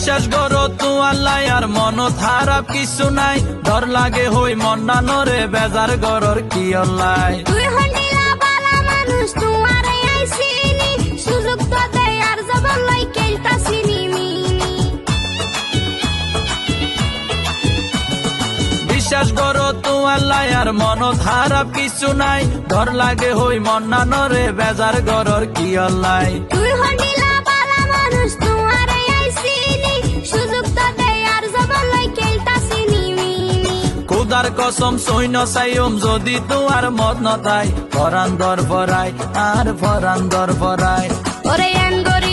বিশ্বাস করো তু আল্লাহ আর মন খারাপ কিছু নাই। ডর লাগে হই মন্নানরে বেজার গরর কি অল্লাই তোমার বিশ্বাস করো তু আল্লাহ আর মন খারাপ কিছু নাই। ডর লাগে হই মন্নানরে বেজার গরর কি অল্লাই খুদার কসম সৈন্য সাইম যদি তোমার মত নাই ফরান দর ফরাই আর ফরান দর ফরাই ওরে এঙ্গরি